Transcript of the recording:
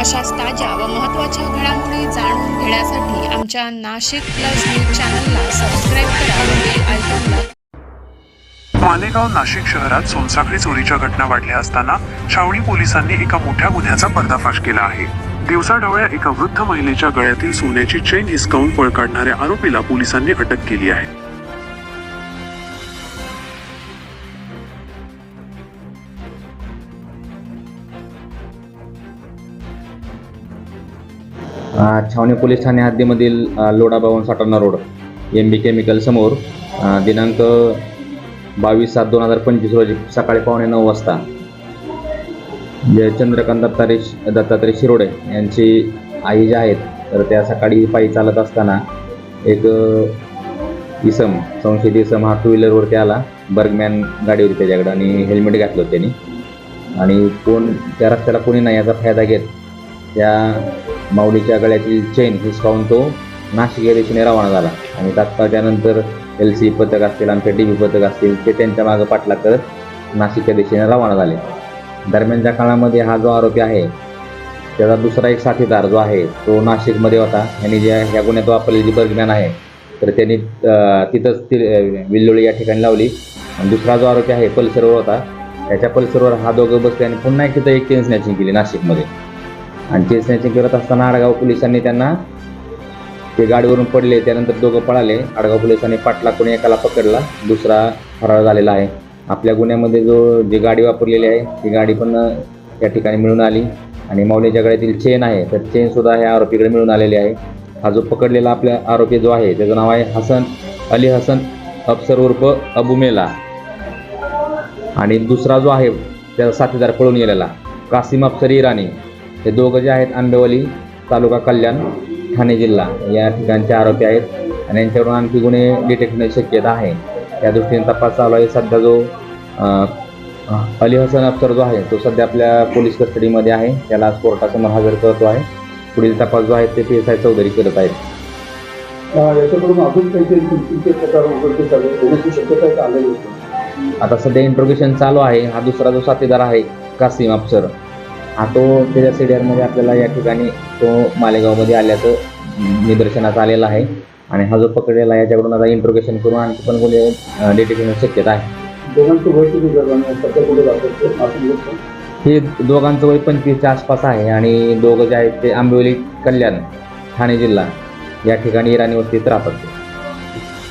अशाच ताज्या व महत्त्वाच्या घडामोडी जाणून घेण्यासाठी आमच्या नाशिक प्लस न्यूज चॅनलला सबस्क्राईब करा बेल आयकॉनला मालेगाव नाशिक शहरात सोनसाखळी चोरीच्या घटना वाढल्या असताना छावणी पोलिसांनी एका मोठ्या गुन्ह्याचा पर्दाफाश केला आहे. दिवसाढवळ्या एका वृद्ध महिलेच्या गळ्यातील सोन्याची चेन हिसकावून पळ काढणाऱ्या आरोपीला पोलिसांनी अटक केली आहे. छावणी पोलीस ठाणे हद्दीमधील Loda Lodha Bhavan road M B chemical समोर दिनांक बावीस सात दोन हजार पंचवीस रोजी सकाळी पावणे नऊ वाजता जे चंद्रकांत दत्तारे दत्तात्रय शिरोडे यांची आई जे आहेत तर त्या सकाळी पायी चालत असताना एक इसम संशयित इसम हा टू व्हीलरवरती आला. बर्गमॅन गाडी होती त्याच्याकडे आणि हेल्मेट घातलं होतं त्यांनी. आणि कोण त्या रस्त्याला कोणी नाही याचा फायदा घेत त्या माऊलीच्या गळ्यातील चेन हिसकावून तो नाशिक या दिशेने रवाना झाला. आणि तात्काळ त्यानंतर एल सी पथक असतील आमचे डी बी पथक असतील ते त्यांच्या मागं पाठलाग करत नाशिकच्या दिशेने रवाना झाले. दरम्यानच्या काळामध्ये हा जो आरोपी आहे त्याचा दुसरा एक साथीदार जो आहे तो नाशिकमध्ये होता. यांनी ज्या ह्या गुन्ह्यात वापरलेली जी बर्गमॅन आहे तर त्यांनी तिथंच ती विल्लोळी या ठिकाणी लावली. आणि दुसरा जो आरोपी आहे पल्सरवर होता. त्याच्या पल्सरवर हा दोघं बसले आणि पुन्हा एक तिथं एक चेन स्नॅचिंग केली नाशिकमध्ये. आणि चेन स्नॅचिंग करत असताना आडगाव पोलिसांनी त्यांना ते गाडीवरून पडले त्यानंतर दोघं पळाले. आडगाव पोलिसांनी पाटला कोणी एकाला पकडला. दुसरा फरार झालेला आहे. आपल्या गुन्ह्यामध्ये जो जी गाडी वापरलेली आहे ती गाडी पण या ठिकाणी मिळून आली. आणि माऊलीच्या गळ्यातील चेन आहे तर चेनसुद्धा ह्या आरोपीकडे मिळून आलेली आहे. हा जो पकडलेला आपल्या आरोपी जो आहे त्याचं नाव आहे हसन अली हसन अफसर उर्फ अबुमेला आणि दुसरा जो आहे त्याचा साथीदार पळून गेलेला कासिम अफसर इराणी. हे दोघं जे आहेत आंबेवली तालुका कल्याण ठाणे जिल्हा. या ठिकाणचे आरोपी आहेत आणि यांच्याकडून आणखी गुन्हे डिटेक्ट होण्याची शक्यता आहे. त्या दृष्टीने तपास चालू आहे. सध्या जो अली हसन अफसर जो आहे तो सध्या आपल्या पोलीस कस्टडीमध्ये आहे. त्याला आज कोर्टासमोर हजर करतो आहे. पुढील तपास जो आहे ते पी एस आय चौधरी करत आहेत. याच्याकडून अजून प्रकार होण्याची शक्यता आता सध्या इंट्रोगेशन चालू आहे. हा दुसरा जो साथीदार आहे कासिम अफसर हा तो त्याच्या सीडीआरमध्ये आपल्याला या ठिकाणी तो मालेगावमध्ये आल्याचं निदर्शनास आलेला आहे. आणि हा जो पकडलेला आहे याच्याकडून आता इंट्रोगेशन करून आणखी पण गुन्हे डिटेक्ट होण्याची शक्यता आहे. दोघांचं वय किती झालं आणि सध्या कुठे जातात ते आपण बघतो. हे दोघांचं वय पंचवीसच्या आसपास आहे आणि दोघं जे आहेत ते आंबिवली कल्याण ठाणे जिल्हा या ठिकाणी इराणी वस्तीत राहतात